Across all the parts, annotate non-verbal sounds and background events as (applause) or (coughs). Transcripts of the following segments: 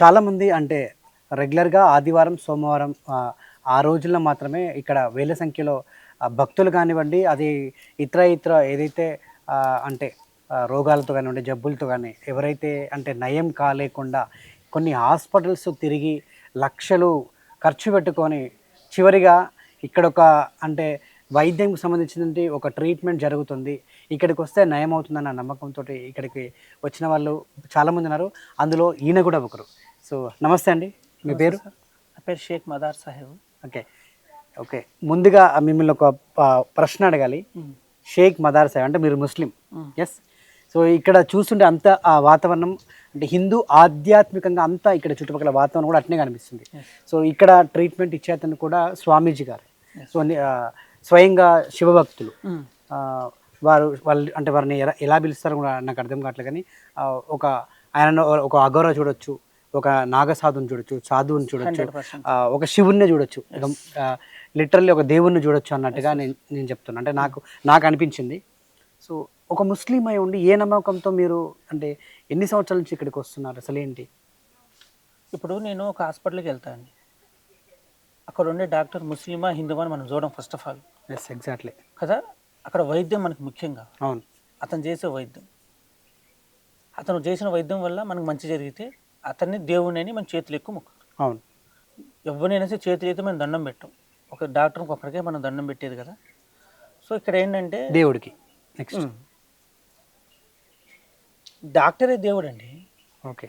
చాలామంది అంటే రెగ్యులర్గా ఆదివారం సోమవారం ఆ, రోజుల్లో మాత్రమే ఇక్కడ వేల సంఖ్యలో భక్తులు కానివ్వండి అది ఇతర ఇతర ఏదైతే అంటే రోగాలతో కానివ్వండి జబ్బులతో కానీ ఎవరైతే అంటే నయం కాలేకుండా కొన్ని హాస్పిటల్స్ తిరిగి లక్షలు ఖర్చు పెట్టుకొని చివరిగా ఇక్కడ ఒక అంటే వైద్యంకి సంబంధించినటువంటి ఒక ట్రీట్మెంట్ జరుగుతుంది. ఇక్కడికి వస్తే నయం అవుతుందన్న నమ్మకంతో ఇక్కడికి వచ్చిన వాళ్ళు చాలామంది ఉన్నారు. అందులో ఈయన కూడా ఒకరు. సో నమస్తే అండి. మీ పేరు? నా పేరు షేక్ మదార్ సాహెబ్. ఓకే. ఓకే. ముందుగా మిమ్మల్ని ఒక ప్రశ్న అడగాలి. షేక్ మదార్ సాహెబ్ అంటే మీరు ముస్లిం. ఎస్ సో ఇక్కడ చూస్తుంటే అంత ఆ వాతావరణం అంటే హిందూ ఆధ్యాత్మికంగా అంతా ఇక్కడ చుట్టుపక్కల వాతావరణం కూడా అట్నే కనిపిస్తుంది. సో ఇక్కడ ట్రీట్మెంట్ ఇచ్చేతను కూడా స్వామీజీ గారు. సో స్వయంగా శివభక్తులు. వారు వాళ్ళు అంటే వారిని ఎలా ఎలా పిలుస్తారో కూడా నాకు అర్థం కావట్లేదు కానీ ఒక ఆయన ఒక అఘోర చూడొచ్చు. ఒక నాగసాధుని చూడొచ్చు సాధువుని చూడొచ్చు ఒక శివుణ్ణి చూడొచ్చు. లిటరల్లీ ఒక దేవుణ్ణి చూడొచ్చు అన్నట్టుగా నేను నేను చెప్తున్నా. అంటే నాకు నాకు అనిపించింది. సో ఒక ముస్లిం అయి ఉండి ఏ నమ్మకంతో మీరు అంటే ఎన్ని సంవత్సరాల నుంచి ఇక్కడికి వస్తున్నారు? అసలు ఏంటి? ఇప్పుడు నేను ఒక హాస్పిటల్కి వెళ్తాను అక్కడ ఉండే డాక్టర్ ముస్లిమా హిందువా అని మనం చూడడం first of all yes exactly కదా? అక్కడ వైద్యం మనకు ముఖ్యంగా. అవును. అతను చేసే వైద్యం. అతను చేసిన వైద్యం వల్ల మనకు మంచి జరిగితే అతన్ని దేవుని మన చేతులు ఎక్కువ మొక్కుతారు అవును. ఎవరినైనా సరే చేతులు అయితే మనం దండం పెట్టాం. ఒక డాక్టర్కి ఒక్కడికే మనం దండం పెట్టేది కదా. సో ఇక్కడ ఏంటంటే దేవుడికి. నెక్స్ట్ డాక్టరే దేవుడు అండి ఓకే.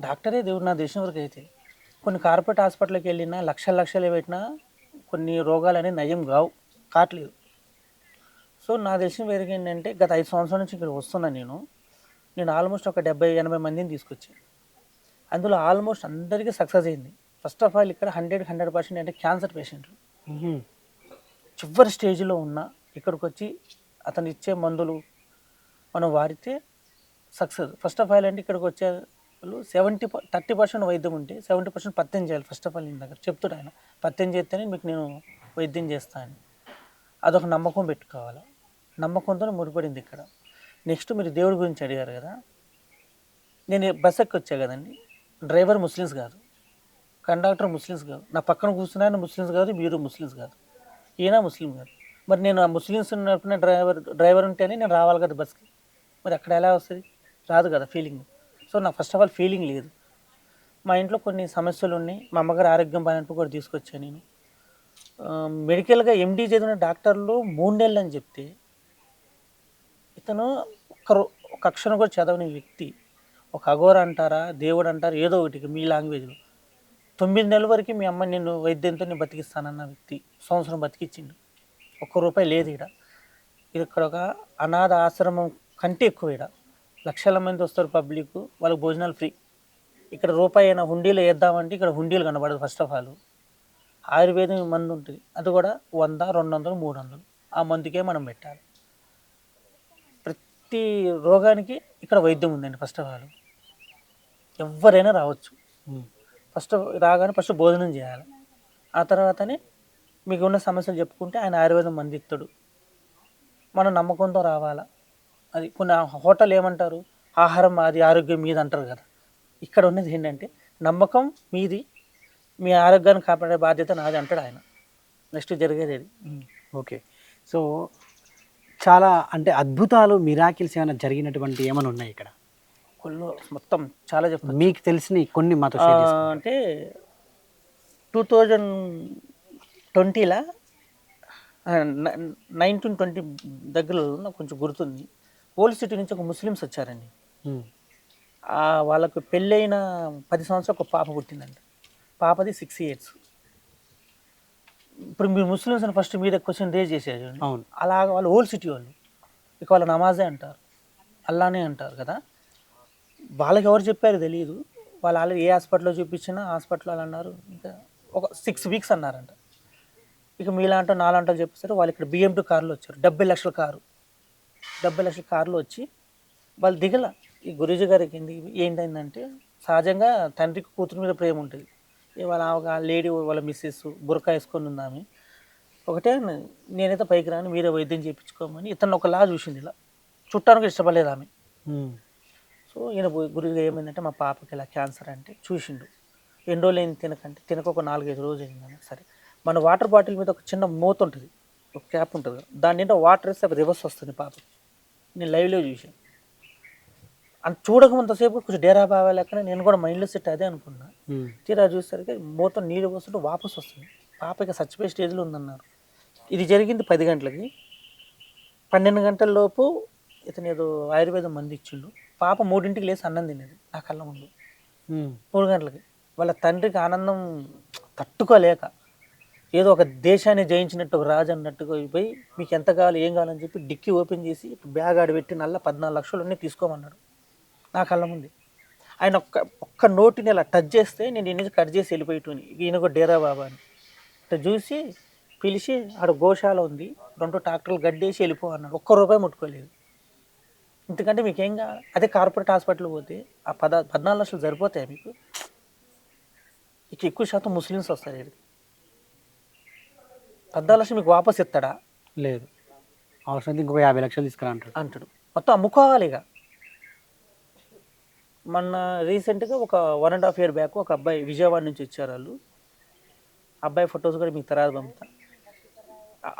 డాక్టరే దేవుడు నా దేశం వరకు అయితే. కొన్ని కార్పొరేట్ హాస్పిటల్కి వెళ్ళినా లక్షల లక్షలు పెట్టినా కొన్ని రోగాలు అనేవి నయం కావు కావట్లేదు. సో నా తెలిసిన వేరే ఏంటంటే గత ఐదు సంవత్సరాల నుంచి ఇక్కడ వస్తున్నా నేను. నేను ఆల్మోస్ట్ ఒక డెబ్బై ఎనభై మందిని తీసుకొచ్చాను. అందులో ఆల్మోస్ట్ అందరికీ సక్సెస్ అయింది. ఫస్ట్ ఆఫ్ ఆల్ ఇక్కడ హండ్రెడ్ హండ్రెడ్ పర్సెంట్ అంటే క్యాన్సర్ పేషెంట్లు చివరి స్టేజ్లో ఉన్న ఇక్కడికి వచ్చి అతను ఇచ్చే మందులు మనం వాడితే సక్సెస్. ఫస్ట్ ఆఫ్ ఆల్ అంటే ఇక్కడికి వచ్చే వాళ్ళు సెవెంటీ థర్టీ పర్సెంట్ వైద్యం ఉంటే సెవెంటీ పర్సెంట్ పత్యం చేయాలి ఫస్ట్ ఆఫ్ ఆల్ నేను దగ్గర. చెప్తాడు ఆయన. పత్యం చేస్తేనే మీకు నేను వైద్యం చేస్తాను అదొక నమ్మకం పెట్టుకోవాలి. నమ్మకంతో ముడిపడింది ఇక్కడ. నెక్స్ట్ మీరు దేవుడి గురించి అడిగారు కదా. నేను బస్ ఎక్కి వచ్చా కదండి. డ్రైవర్ ముస్లిమ్స్ కాదు. కండక్టర్ ముస్లిమ్స్ కాదు. నా పక్కన కూర్చున్నాయన ముస్లిమ్స్ కాదు మీరు ముస్లిమ్స్ కాదు. ఈయన ముస్లిం కాదు. మరి నేను ఆ ముస్లిమ్స్ ఉన్నప్పుడు డ్రైవర్ డ్రైవర్ ఉంటేనే నేను రావాలి కదా బస్కి. మరి అక్కడ ఎలా వస్తుంది? రాదు కదా ఫీలింగ్ సో నాకు ఫస్ట్ ఆఫ్ ఆల్ ఫీలింగ్ లేదు. మా ఇంట్లో కొన్ని సమస్యలు ఉన్నాయి. మా అమ్మగారు ఆరోగ్యం బాగానప్పుడు కూడా తీసుకొచ్చాను నేను. మెడికల్గా ఎండీ చదివిన డాక్టర్లు మూడు నెలలు అని చెప్తే ఇతను ఒక రో- ఒక అక్షరం కూడా చదవని వ్యక్తి. ఒక అఘోర అంటారా దేవుడు అంటారా ఏదో ఒకటి మీ లాంగ్వేజ్లో తొమ్మిది నెలల వరకు మీ అమ్మ నిన్ను వైద్యంతో నేను బతికిస్తానన్న వ్యక్తి సంవత్సరం బతికిచ్చిండు. ఒక్క రూపాయి లేదు ఇక్కడ ఇక్కడ ఒక అనాథ ఆశ్రమం కంటే ఎక్కువ ఇక్కడ లక్షల మంది వస్తారు పబ్లిక్ వాళ్ళకి భోజనాలు ఫ్రీ. ఇక్కడ రూపాయి అయినా హుండీలో వేద్దామంటే ఇక్కడ హుండీలు కనబడదు ఫస్ట్ ఆఫ్ ఆల్. ఆయుర్వేదం మందు ఉంటుంది. అది కూడా వంద రెండు వందలు మూడు వందలు. ఆ మందుకే మనం పెట్టాలి. ప్రతి రోగానికి ఇక్కడ వైద్యం ఉందండి ఫస్ట్ ఆఫ్ ఆల్ ఎవరైనా రావచ్చు. ఫస్ట్ రాగానే ఫస్ట్ భోజనం చేయాలి. ఆ తర్వాతనే మీకు ఉన్న సమస్యలు చెప్పుకుంటే ఆయన ఆయుర్వేదం మంది ఇస్తాడు మనం నమ్మకంతో రావాలా? అది కొన్ని హోటల్ ఏమంటారు? ఆహారం అది ఆరోగ్యం మీది అంటారు కదా. ఇక్కడ ఉన్నది ఏంటంటే నమ్మకం మీది మీ ఆరోగ్యాన్ని కాపాడే బాధ్యత నాది అంటాడు ఆయన. నెక్స్ట్ జరిగేది అది. ఓకే. సో చాలా అంటే అద్భుతాలు మిరాకిల్స్ ఏమైనా జరిగినటువంటి ఏమైనా ఉన్నాయి ఇక్కడ? కొల్లో మొత్తం చాలా చెప్తాను మీకు తెలిసిన కొన్ని మాతో అంటే టూ థౌజండ్ ట్వంటీలా నైన్టీన్ ట్వంటీ దగ్గరలో నాకు కొంచెం గుర్తుంది. ఓల్డ్ సిటీ నుంచి ఒక ముస్లిమ్స్ వచ్చారండి. వాళ్ళకు పెళ్ళైన పది సంవత్సరాలు ఒక పాప పుట్టిందండి పాపది సిక్స్ ఇయర్స్ ఇప్పుడు మీరు ముస్లిమ్స్ అని ఫస్ట్ మీద క్వశ్చన్ రేజ్ చేసేది. అవును. అలాగ వాళ్ళు ఓల్డ్ సిటీ వాళ్ళు. ఇక వాళ్ళ నమాజే అంటారు. అల్లానే అంటారు కదా. వాళ్ళకి ఎవరు చెప్పారు తెలియదు వాళ్ళు ఆల్రెడీ ఏ హాస్పిటల్లో చూపించినా హాస్పిటల్ వాళ్ళు అన్నారు. ఇంకా ఒక సిక్స్ వీక్స్ అన్నారంట. ఇక మీలాంటో నాలాంటో చెప్పేసరికి వాళ్ళు ఇక్కడ బిఎంటీ కార్లో వచ్చారు. డెబ్బై లక్షల కారు. డెబ్బై లక్షల కార్లో వచ్చి వాళ్ళు దిగల. ఈ గురూజీ గారికి ఏంది ఏంటంటే సహజంగా తండ్రికి కూతురు మీద ప్రేమ ఉంటుంది. ఇవాళ ఆ లేడీ వాళ్ళ మిస్సెస్ బురకా వేసుకొని ఉందామె. ఒకటే నేనైతే పైకి రాని మీరే వైద్యం చేయించుకోమని ఇతను ఒకలా చూసింది ఇలా. చుట్టానికి ఇష్టపడలేదు ఆమె. సో ఈయన పోయి గురువుగా ఏమైందంటే మా పాపకి ఇలా క్యాన్సర్ అంటే చూసిండు. ఎన్ని రోజులు అయింది తినకంటే తినక ఒక నాలుగైదు రోజులు అయిందని సరే. మన వాటర్ బాటిల్ మీద ఒక చిన్న మూత ఉంటుంది ఒక క్యాప్ ఉంటుంది దాని నిండా వాటర్ వేస్తే రివర్స్ వస్తుంది పాపకి. నేను లైవ్లో చూసాను అంత చూడకముంతసేపు కొంచెం డేరా బాగా లెక్కన నేను కూడా మైండ్లో సెట్ అదే అనుకున్నా. తీరా చూసేసరికి మూత నీళ్ళు పోస్తుంటే వాపస్ వస్తుంది. పాప ఇక చచ్చిపోయే స్టేజ్లో ఉందన్నారు. ఇది జరిగింది పది గంటలకి. పన్నెండు గంటల లోపు ఇతను ఏదో ఆయుర్వేదం మంది ఇచ్చిండు పాప మూడింటికి లేచి అన్నం తినేది నా కళ్ళ ముందు. మూడు గంటలకి. వాళ్ళ తండ్రికి ఆనందం తట్టుకోలేక ఏదో ఒక దేశాన్ని జయించినట్టు ఒక రాజు అన్నట్టుగా అయిపోయి మీకు ఎంత కావాలి ఏం కావాలని చెప్పి డిక్కీ ఓపెన్ చేసి బ్యాగ్ ఆడబెట్టి నల్ల పద్నాలుగు లక్షలు అన్నీ తీసుకోమన్నాడు. నా కళ్ళ ముందు. ఆయన ఒక్క ఒక్క నోటిని అలా టచ్ చేస్తే నేను ఈ నుంచి కట్ చేసి వెళ్ళిపోయేటోని. ఈయన కూడా డేరా బాబా అని. ఇట్లా చూసి పిలిచి ఆడ గోశాల ఉంది రెండు ట్రాక్టర్లు గడ్డేసి వెళ్ళిపో అన్నాడు. ఒక్క రూపాయి ముట్టుకోలేదు. ఎందుకంటే మీకు ఏం కావాలి? అదే కార్పొరేట్ హాస్పిటల్ పోతే ఆ పద పద్నాలుగు లక్షలు సరిపోతాయి మీకు? ఇక ఎక్కువ శాతం ముస్లిమ్స్ వస్తారు ఇక్కడికి పద్నాలుగు లక్షలు మీకు వాపస్ ఇస్తాడా? లేదు. అవసరం ఇంకొక యాభై లక్షలు తీసుకురా అంటాడు. అంటాడు. మొత్తం అమ్ముకోవాలి ఇక. మొన్న రీసెంట్గా ఒక one and half year back ఒక అబ్బాయి విజయవాడ నుంచి వచ్చారు వాళ్ళు. అబ్బాయి ఫొటోస్ కూడా మీకు తర్వాత పంపుతా.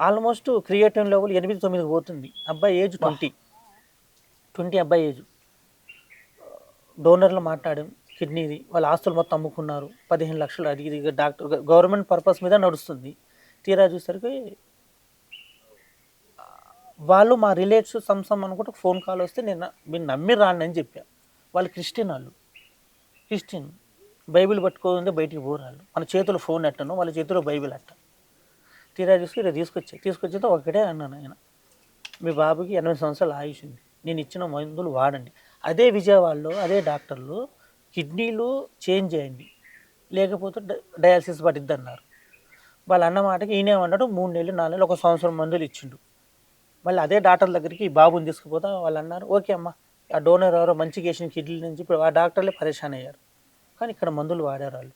ఆల్మోస్ట్ క్రియేటివ్ లెవెల్ ఎనిమిది తొమ్మిది పోతుంది. అబ్బాయి ఏజ్ ట్వంటీ. ట్వంటీ అబ్బాయి ఏజ్. డోనర్లు మాట్లాడాం కిడ్నీది వాళ్ళ ఆస్తులు మొత్తం అమ్ముకున్నారు. పదిహేను లక్షలు అది ఇది డాక్టర్ గవర్నమెంట్ పర్పస్ మీద నడుస్తుంది. తీరా చూసరికి వాళ్ళు మా రిలేటివ్స్ సంసం అనుకుంటే ఫోన్ కాల్ వస్తే నేను మీరు నమ్మి రాండి అని చెప్పాను వాళ్ళు క్రిస్టియన్ వాళ్ళు. క్రిస్టియన్ బైబిల్ పట్టుకోకుంటే బయటికి పోరాళ్ళు. మన చేతిలో ఫోన్ అట్టను వాళ్ళ చేతిలో బైబిల్ అట్ట. తీరా చూసి ఇలా తీసుకొచ్చా తీసుకొచ్చితే ఒకటే అన్నాను ఆయన. మీ బాబుకి ఎనభై సంవత్సరాలు ఆయుష్ ఉంది. నేను ఇచ్చిన మందులు వాడండి. అదే విజయవాడలో అదే డాక్టర్లు కిడ్నీలు చేంజ్ చేయండి. లేకపోతే డ- డయాలసిస్ పడిద్ది అన్నారు వాళ్ళు అన్న మాటకి ఈయనేమన్నాడు మూడు నెలలు నాలుగు నెలలు ఒక సంవత్సరం మందులు ఇచ్చిండు. మళ్ళీ అదే డాక్టర్ దగ్గరికి ఈ బాబుని తీసుకుపోతా వాళ్ళు అన్నారు. ఓకే అమ్మా. ఆ డోనర్ ఎవరో మంచిగా వేసిన కిడ్నీ నుంచి ఇప్పుడు ఆ డాక్టర్లే పరేషాన్ అయ్యారు. కానీ ఇక్కడ మందులు వాడారు వాళ్ళు.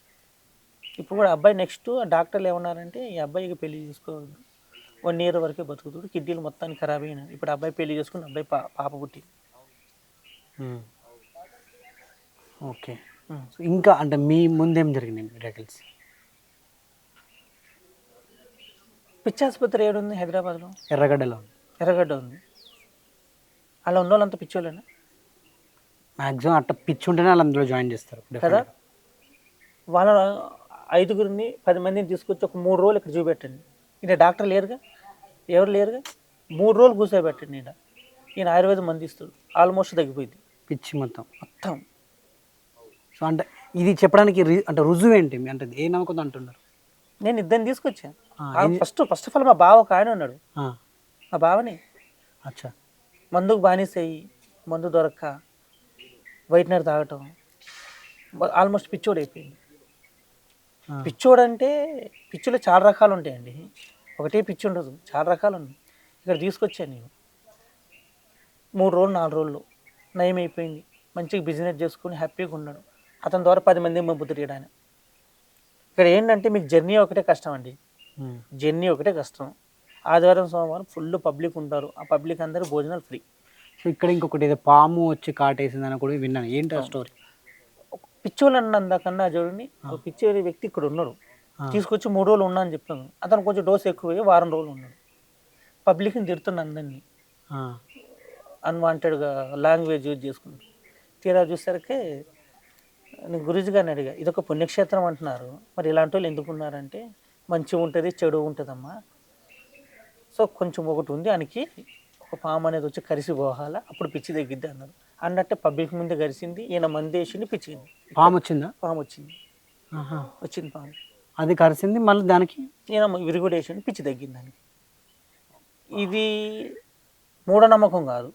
ఇప్పుడు కూడా అబ్బాయి నెక్స్ట్ ఆ డాక్టర్లు ఏమన్నారంటే ఈ అబ్బాయికి పెళ్ళి చేసుకోవద్దు వన్ ఇయర్ వరకే బతుకుతాడు కిడ్నీలు మొత్తానికి ఖరాబ్ అయినాయి ఇప్పుడు అబ్బాయి పెళ్ళి చేసుకుని అబ్బాయి పా పాప పుట్టి. ఓకే. ఇంకా అంటే మీ ముందేం జరిగినాయి మిరాకిల్స్ పిచ్చి ఆసుపత్రి ఏడుంది హైదరాబాద్లో? ఎర్రగడ్డలో ఉంది. ఎర్రగడ్డ ఉంది. అలా ఉన్న వాళ్ళంతా పిచ్చోళ్ళేనా? మ్యాక్సిమం అట్ట పిచ్చి ఉంటేనే వాళ్ళు అందులో జాయిన్ చేస్తారు కదా? వాళ్ళ ఐదుగురిని పది మందిని తీసుకొచ్చి ఒక మూడు రోజులు ఇక్కడ చూపెట్టండి. ఈయన డాక్టర్ లేరుగా? ఎవరు లేరుగా? మూడు రోజులు కూర్చోబెట్టండి ఈయన ఈయన ఆయుర్వేదం మంది ఇస్తాడు ఆల్మోస్ట్ తగ్గిపోయింది. పిచ్చి మొత్తం. మొత్తం. సో అంటే ఇది చెప్పడానికి అంటే రుజువు ఏంటి? అంటే ఏ నమ్మకంతో అంటున్నారు? నేను ఇద్దరిని తీసుకొచ్చాను. ఫస్ట్ ఫస్ట్ ఆఫ్ ఆల్ మా బావ ఒక ఆయన ఉన్నాడు. మా బావని అచ్చా. మందుకు బానిసయ్యి మందు దొరక్క వైట్నర్ తాగటం. ఆల్మోస్ట్ పిచ్చోడు అయిపోయింది పిచ్చోడు అంటే పిచ్చులో చాలా రకాలు ఉంటాయండి ఒకటే పిచ్చి ఉండదు చాలా రకాలు ఉన్నాయి ఇక్కడ తీసుకొచ్చాను నేను. మూడు రోజులు నాలుగు రోజులు నయం అయిపోయింది మంచిగా బిజినెస్ చేసుకుని హ్యాపీగా ఉన్నాడు. అతని ద్వారా పది మంది పంపు తిరిగాడు ఆయన ఇక్కడ ఏంటంటే మీకు జర్నీ ఒకటే కష్టం అండి. జర్నీ ఒకటే కష్టం. ఆదివారం సోమవారం ఫుల్ పబ్లిక్ ఉంటారు. ఆ పబ్లిక్ అందరూ భోజనాలు ఫ్రీ. సో ఇక్కడ ఇంకొకటి ఏదో పాము వచ్చి కాటేసిందని కూడా విన్నాను. ఏంటి ఆ స్టోరీ పిచ్చోళ్ళు అన్న అందకన్నా చూడండి ఒక పిచ్చే వ్యక్తి ఇక్కడ ఉన్నాడు. తీసుకొచ్చి మూడు రోజులు ఉన్నా అని చెప్పాను అతను కొంచెం డోస్ ఎక్కువ వారం రోజులు ఉన్నాడు. పబ్లిక్ని తిడుతున్న అందరినీ. అన్వాంటెడ్గా లాంగ్వేజ్ యూజ్ చేసుకున్నాడు తీరా చూసరికి నేను గురుజీ గారిని అడిగా ఇదొక పుణ్యక్షేత్రం అంటున్నారు. మరి ఇలాంటి వాళ్ళు ఎందుకు ఉన్నారంటే మంచి ఉంటుంది చెడు ఉంటుందమ్మా సో కొంచెం ఒకటి ఉంది ఆయనకి ఒక పాము అనేది వచ్చి కరిసి పోవాలా? అప్పుడు పిచ్చి తగ్గిద్ది అన్నారు అన్నట్టే పబ్లిక్ ముందే కరిసింది ఈయన మంది వేసింది పిచ్చింది. పాము వచ్చిందా? పాము వచ్చింది. వచ్చింది పాము. అది కరిసింది మళ్ళీ దానికి? ఈయన విరుగుడు వేసింది పిచ్చి తగ్గింది దానికి. ఇది మూఢనమ్మకం కాదు.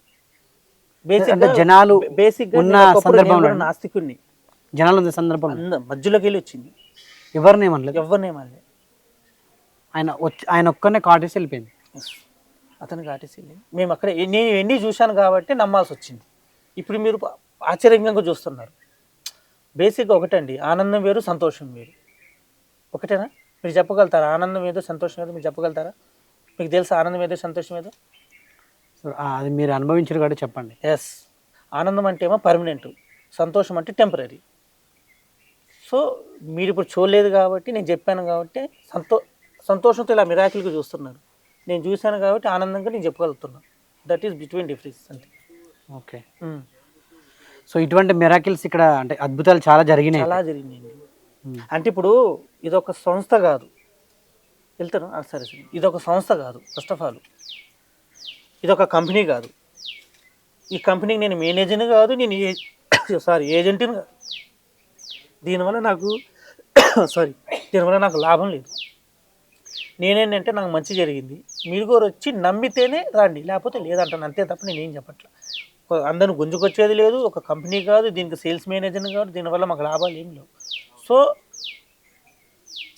అంటే జనాలు బేసిక్ ఉన్న సందర్భంలో నాస్తికుడిని జనాలు ఉన్న సందర్భంలో? అంద మధ్యలోకి వెళ్ళి వచ్చింది. ఎవరిని ఏమనలేదు? ఎవరినేమల్లే ఆయన వచ్చి ఆయన ఒక్కనే కాటేసి వెళ్ళిపోయింది. అతను కాటేసి మేము అక్కడ నేను ఎన్ని చూశాను కాబట్టి నమ్మాల్సి వచ్చింది. ఇప్పుడు మీరు ఆశ్చర్యంగా చూస్తున్నారు. బేసిక్గా ఒకటండి ఆనందం వేరు సంతోషం వేరు. ఒకటేనా? మీరు చెప్పగలుగుతారా? ఆనందం ఏదో సంతోషం ఏదో మీరు చెప్పగలుగుతారా? మీకు తెలుసా ఆనందం ఏదో సంతోషం ఏదో అది మీరు అనుభవించారు కాబట్టి చెప్పండి. ఎస్ ఆనందం అంటే ఏమో పర్మనెంట్ సంతోషం అంటే టెంపరీ సో మీరు ఇప్పుడు చూడలేదు కాబట్టి నేను చెప్పాను కాబట్టి సంతో సంతోషంతో ఇలా మిరాకిల్గా చూస్తున్నారు. నేను చూశాను కాబట్టి ఆనందంగా నేను చెప్పగలుగుతున్నాను దట్ ఈస్ బిట్వీన్ డిఫరెన్స్ అంతే. ఓకే. ఉమ్. సో ఇటువంటి మిరాకిల్స్ ఇక్కడ అంటే అద్భుతాలు చాలా జరిగినాయి. చాలా జరిగిందండి ఉమ్. అంటే ఇప్పుడు ఇది ఒక సంస్థ కాదు. వెళ్తాను? సరే సరే. ఇది ఒక సంస్థ కాదు ఫస్ట్ ఆఫ్ ఆల్ ఇది ఒక కంపెనీ కాదు. ఈ కంపెనీకి నేను మేనేజర్ని కాదు నేను సారీ ఏజెంట్ని (coughs) కాదు. దీనివల్ల నాకు (coughs) సారీ దీనివల్ల నాకు లాభం లేదు. నేనేంటంటే నాకు మంచి జరిగింది. మీరు కూడా వచ్చి నమ్మితేనే రండి. లేకపోతే లేదంటాను. అంతే తప్ప నేనేం చెప్పట్లా. అందరిని గుంజుకొచ్చేది లేదు. ఒక కంపెనీ కాదు. దీనికి సేల్స్ మేనేజర్ కాదు. దీనివల్ల మాకు లాభాలు ఏం లేవు. సో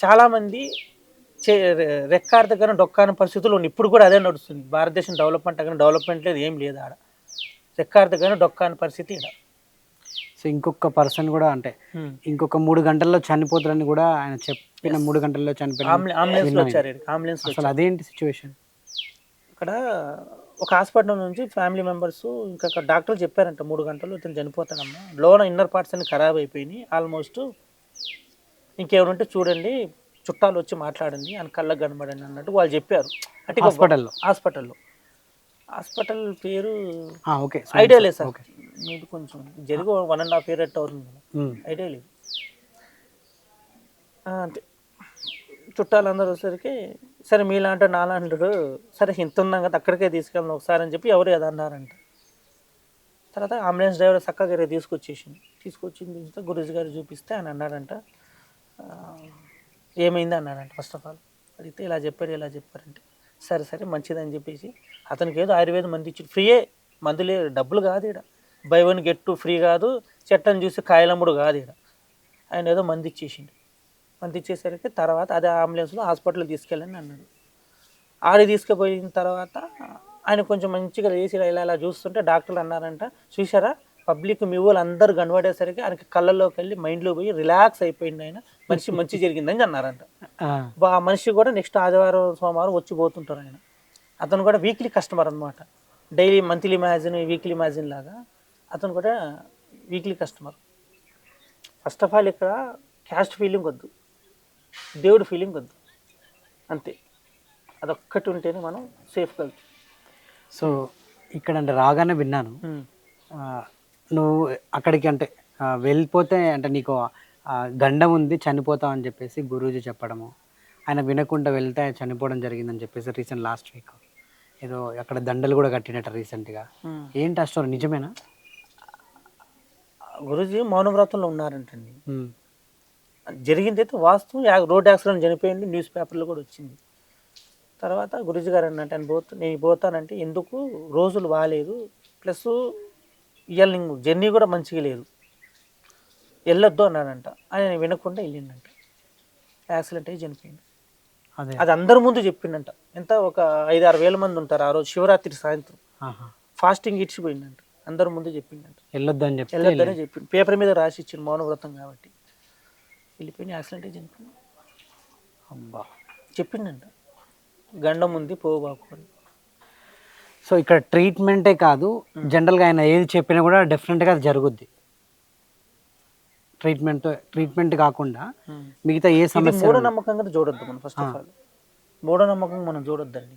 చాలామంది చే రెక్కార్ దగ్గర డొక్కాని పరిస్థితులు ఇప్పుడు కూడా అదే నడుస్తుంది. భారతదేశం డెవలప్మెంట్ అక్కడ డెవలప్మెంట్ లేదు. ఏం లేదు ఆడ. రెక్కార్ దగ్గర డొక్కాని పరిస్థితి ఇక్కడ సో ఇంకొక పర్సన్ కూడా అంటే ఇంకొక మూడు గంటల్లో చనిపోతారని కూడా ఆయన చెప్పిన మూడు గంటల్లో అసలు అదేంటి సిచ్యువేషన్ ఇక్కడ ఒక హాస్పిటల్ నుంచి ఫ్యామిలీ మెంబర్స్ ఇంకా డాక్టర్లు చెప్పారంట మూడు గంటలు ఇతను చనిపోతానమ్మా లోన ఇన్నర్ పార్ట్స్ అన్ని ఖరాబ్ అయిపోయినాయి. ఆల్మోస్ట్ ఇంకేమైనా చూడండి చుట్టాలు వచ్చి మాట్లాడండి అని కళ్ళకు కనబడండి అన్నట్టు వాళ్ళు చెప్పారు. అంటే హాస్పిటల్లో? హాస్పిటల్లో. హాస్పిటల్ పేరు ఓకే. ఐడియా లేదు సార్. మీకు కొంచెం జరిగి one and half year at అవుతుంది ఐడియా లేదు అంతే. చుట్టాలందరూ వచ్చేసరికి సరే మీలాంటి నాలాంటాడు సరే ఇంత ఉన్నాం కదా అక్కడికే తీసుకెళ్ళను ఒకసారి అని చెప్పి ఎవరు అది అన్నారంట. తర్వాత అంబులెన్స్ డ్రైవర్ చక్కగా తీసుకొచ్చేసింది. తీసుకొచ్చింది చూస్తే గురుజీ గారు చూపిస్తే ఆయన అన్నాడంట. ఆ, ఏమైంది? అన్నాడంట ఫస్ట్ ఆఫ్ ఆల్ అడిగితే ఇలా చెప్పారు ఇలా చెప్పారంటే. సరే సరే మంచిదని చెప్పేసి అతనికి ఏదో ఆయుర్వేదం మంది ఇచ్చి ఫ్రీయే. మందులే డబ్బులు కాదు ఇక్కడ buy one get two free కాదు చెట్టని చూసి కాయలమ్ముడు కాదు ఇక్కడ ఆయన ఏదో మంది ఇచ్చేసిండు. మంది ఇచ్చేసరికి తర్వాత అదే అంబులెన్స్లో హాస్పిటల్కి తీసుకెళ్ళని అన్నాడు. ఆడి తీసుకుపోయిన తర్వాత ఆయన కొంచెం మంచిగా లేచి ఇలా ఇలా చూస్తుంటే డాక్టర్లు అన్నారంట చూసారా పబ్లిక్ మీ వాళ్ళు అందరు కనబడేసరికి ఆయనకి కళ్ళల్లోకి వెళ్ళి మైండ్లో పోయి రిలాక్స్ అయిపోయింది ఆయన. మనిషి మంచి జరిగిందని అన్నారంట. బా- ఆ మనిషి కూడా నెక్స్ట్ ఆదివారం సోమవారం వచ్చి పోతుంటారు ఆయన. అతను కూడా వీక్లీ కస్టమర్ అనమాట daily monthly magazine weekly magazine లాగా. అతను కూడా weekly customer first of all ఇక్కడ క్యాస్ట్ ఫీలింగ్ వద్దు. దేవుడి ఫీలింగ్ వద్దు. అంతే. అదొక్కటి ఉంటేనే మనం సేఫ్గా వెళ్తాం. సో ఇక్కడ అంటే రాగానే విన్నాను. ఆ, నువ్వు అక్కడికి అంటే వెళ్ళిపోతే అంటే నీకు గండం ఉంది చనిపోతావు అని చెప్పేసి గురూజీ చెప్పడము. ఆయన వినకుండా వెళ్తే చనిపోవడం జరిగిందని చెప్పేసి రీసెంట్ లాస్ట్ వీక్ ఏదో అక్కడ దండలు కూడా కట్టినట్టు రీసెంట్గా ఏంటి ఆ స్టోరీ నిజమేనా? గురుజీ మౌనవ్రతంలో ఉన్నారంటండి. జరిగింది అయితే వాస్తవం రోడ్ యాక్సిడెంట్ చనిపోయింది న్యూస్ పేపర్లో కూడా వచ్చింది. తర్వాత గురుజీ గారు అన్నట్టు ఆయన పోతు నేను పోతానంటే ఎందుకు? రోజులు బాగాలేదు ప్లస్ ఇవాళ జర్నీ కూడా మంచిగా లేదు. వెళ్ళొద్దు అన్నాడంట. ఆయన వినకుండా వెళ్ళిండంట. యాక్సిడెంట్ అయ్యి చనిపోయింది. అదే. అది అందరి ముందు చెప్పిండంట. ఎంత? ఒక ఐదు ఆరు వేల మంది ఉంటారు ఆ రోజు శివరాత్రి సాయంత్రం. ఫాస్టింగ్ ఇచ్చిపోయిందంట అందరి ముందు చెప్పిండంట. వెళ్ళొద్దు అని చెప్పి వెళ్ళొద్దనే చెప్పిండు. పేపర్ మీద రాసి ఇచ్చిండు మౌనవ్రతం కాబట్టి. వెళ్ళిపోయిన యాక్సిడెంట్ చనిపోయింది అబ్బా. చెప్పిండంట. గండం ఉంది పోబాకు అని. సో ఇక్కడ ట్రీట్మెంటే కాదు జనరల్గా ఆయన ఏది చెప్పినా కూడా డెఫినెట్గా అది జరుగుద్ది. ట్రీట్మెంట్ ట్రీట్మెంట్ కాకుండా మిగతా ఏ సమస్య మూఢనమ్మకంగా చూడొద్దు మనం ఫస్ట్ ఆఫ్ ఆల్ మూఢనమ్మకం మనం చూడొద్దండి.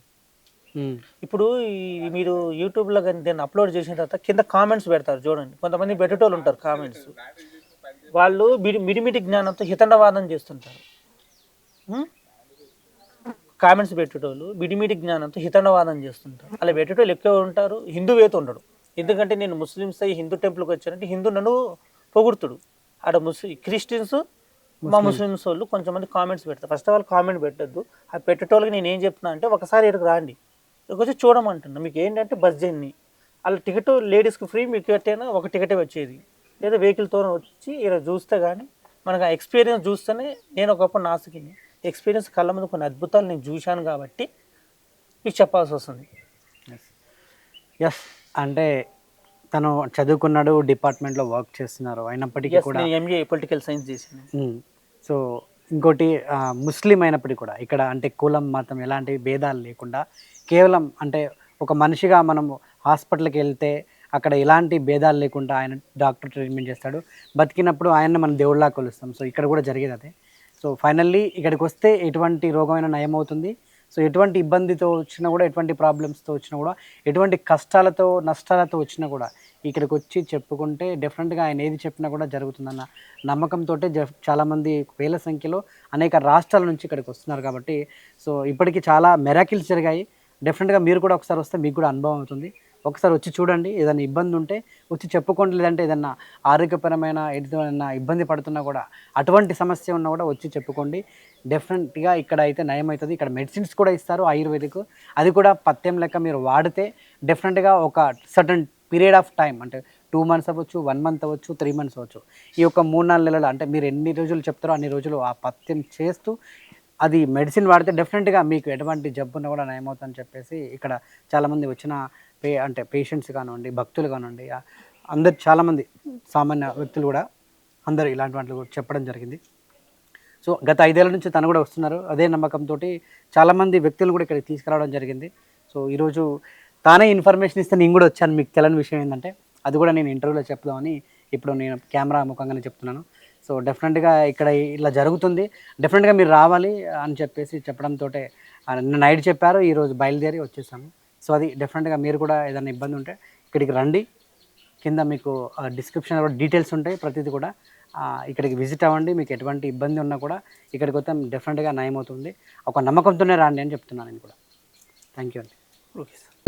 ఇప్పుడు ఈ మీరు యూట్యూబ్లో కానీ దాన్ని అప్లోడ్ చేసిన తర్వాత కింద కామెంట్స్ పెడతారు చూడండి. కొంతమంది పెట్టేటోళ్ళు ఉంటారు కామెంట్స్ వాళ్ళు మిడి మిడిమిడి జ్ఞానంతో హితండవాదం చేస్తుంటారు. కామెంట్స్ పెట్టేటోళ్ళు మిడిమిడి జ్ఞానంతో హితండవాదం చేస్తుంటారు. అలా పెట్టేటోళ్ళు ఎక్కువ ఉంటారు హిందువేత ఉండడు. ఎందుకంటే నేను ముస్లిమ్స్ అయ్యి హిందూ టెంపుల్కి వచ్చానంటే హిందూ నన్ను పొగుడుతుడు. ఆడ ముస్లిం క్రిస్టియన్స్ మా ముస్లిమ్స్ వాళ్ళు కొంచెం మంది కామెంట్స్ పెడతారు. ఫస్ట్ ఆఫ్ ఆల్ కామెంట్ పెట్టద్దు. ఆ పెట్టేటోళ్ళకి నేను ఏం చెప్తున్నా అంటే ఒకసారి ఇక్కడికి రాండి. వచ్చి చూడమంటున్నా. మీకు ఏంటంటే బస్ జర్నీ. అలా టికెట్ లేడీస్కి ఫ్రీ మీకు ఎట్టైనా ఒక టికెటే వచ్చేది. లేదా వెహికల్తో వచ్చి ఇక్కడ చూస్తే కానీ మనకు ఆ ఎక్స్పీరియన్స్ చూస్తేనే నేను ఒకప్పుడు నాసికిని ఎక్స్పీరియన్స్ కళ్ళ ముందు కొన్ని అద్భుతాలు నేను చూశాను కాబట్టి మీకు చెప్పాల్సి వస్తుంది. ఎస్ అంటే తను చదువుకున్నాడు డిపార్ట్మెంట్లో వర్క్ చేస్తున్నారు. అయినప్పటికీ కూడా MA political science um, so ఇంకోటి ముస్లిం అయినప్పటికీ కూడా ఇక్కడ అంటే కులం మతం ఎలాంటి భేదాలు లేకుండా కేవలం అంటే ఒక మనిషిగా మనము హాస్పిటల్కి వెళ్తే అక్కడ ఎలాంటి భేదాలు లేకుండా ఆయన డాక్టర్ ట్రీట్మెంట్ చేస్తాడు. బతికినప్పుడు ఆయన మనం దేవుళ్ళలా కొలుస్తాం. సో ఇక్కడ కూడా జరిగేది అదే. సో ఫైనల్లీ ఇక్కడికి వస్తే ఎటువంటి రోగమైన నయం అవుతుంది సో ఎటువంటి ఇబ్బందితో వచ్చినా కూడా ఎటువంటి ప్రాబ్లమ్స్తో వచ్చినా కూడా ఎటువంటి కష్టాలతో నష్టాలతో వచ్చినా కూడా ఇక్కడికి వచ్చి చెప్పుకుంటే డెఫినెట్గా ఆయన ఏది చెప్పినా కూడా జరుగుతుందన్న నమ్మకంతో చాలామంది వేల సంఖ్యలో అనేక రాష్ట్రాల నుంచి ఇక్కడికి వస్తున్నారు కాబట్టి సో ఇప్పటికీ చాలా మెరాకిల్స్ జరిగాయి. డెఫినెట్గా మీరు కూడా ఒకసారి వస్తే మీకు కూడా అనుభవం అవుతుంది. ఒకసారి వచ్చి చూడండి. ఏదైనా ఇబ్బంది ఉంటే వచ్చి చెప్పుకోండి. లేదంటే ఏదన్నా ఆరోగ్యపరమైన ఏదైనా ఇబ్బంది పడుతున్నా కూడా అటువంటి సమస్య ఉన్నా కూడా వచ్చి చెప్పుకోండి. డెఫినెట్గా ఇక్కడ అయితే నయం అవుతుంది ఇక్కడ మెడిసిన్స్ కూడా ఇస్తారు ఆయుర్వేదిక్. అది కూడా పత్యం లెక్క మీరు వాడితే డెఫినెట్గా ఒక సర్టన్ పీరియడ్ ఆఫ్ టైం అంటే టూ మంత్స్ అవ్వచ్చు వన్ మంత్ అవ్వచ్చు త్రీ మంత్స్ అవ్వచ్చు. ఈ యొక్క మూడు నాలుగు నెలలు అంటే మీరు ఎన్ని రోజులు చెప్తారో అన్ని రోజులు ఆ పత్యం చేస్తూ అది మెడిసిన్ వాడితే డెఫినెట్గా మీకు ఎటువంటి జబ్బున్నా కూడా నయమవుతుందని చెప్పేసి ఇక్కడ చాలామంది వచ్చిన పే అంటే పేషెంట్స్ కానివ్వండి భక్తులు కానివ్వండి అందరు చాలామంది సామాన్య వ్యక్తులు కూడా అందరూ ఇలాంటి వాటిని కూడా చెప్పడం జరిగింది. సో గత ఐదేళ్ళ నుంచి తను కూడా వస్తున్నారు. అదే నమ్మకంతో చాలామంది వ్యక్తులు కూడా ఇక్కడికి తీసుకురావడం జరిగింది. సో ఈరోజు తానే ఇన్ఫర్మేషన్ ఇస్తే నేను కూడా వచ్చాను. మీకు తెలియని విషయం ఏంటంటే అది కూడా నేను ఇంటర్వ్యూలో చెప్దామని ఇప్పుడు నేను కెమెరా ముఖంగానే చెప్తున్నాను. సో డెఫినెట్గా ఇక్కడ ఇలా జరుగుతుంది. డెఫినెట్గా మీరు రావాలి అని చెప్పేసి చెప్పడంతో నైట్ చెప్పారు. ఈరోజు బయలుదేరి వచ్చేసాము. సో అది డెఫినెట్గా మీరు కూడా ఏదైనా ఇబ్బంది ఉంటే ఇక్కడికి రండి. కింద మీకు డిస్క్రిప్షన్లో కూడా డీటెయిల్స్ ఉంటాయి. ప్రతిదీ కూడా ఇక్కడికి విజిట్ అవ్వండి. మీకు ఎటువంటి ఇబ్బంది ఉన్నా కూడా ఇక్కడికి వస్తే డెఫినెట్గా నయమవుతుంది ఒక నమ్మకంతోనే రండి అని చెప్తున్నాను నేను కూడా. థ్యాంక్ యూ అండి. Okay Sir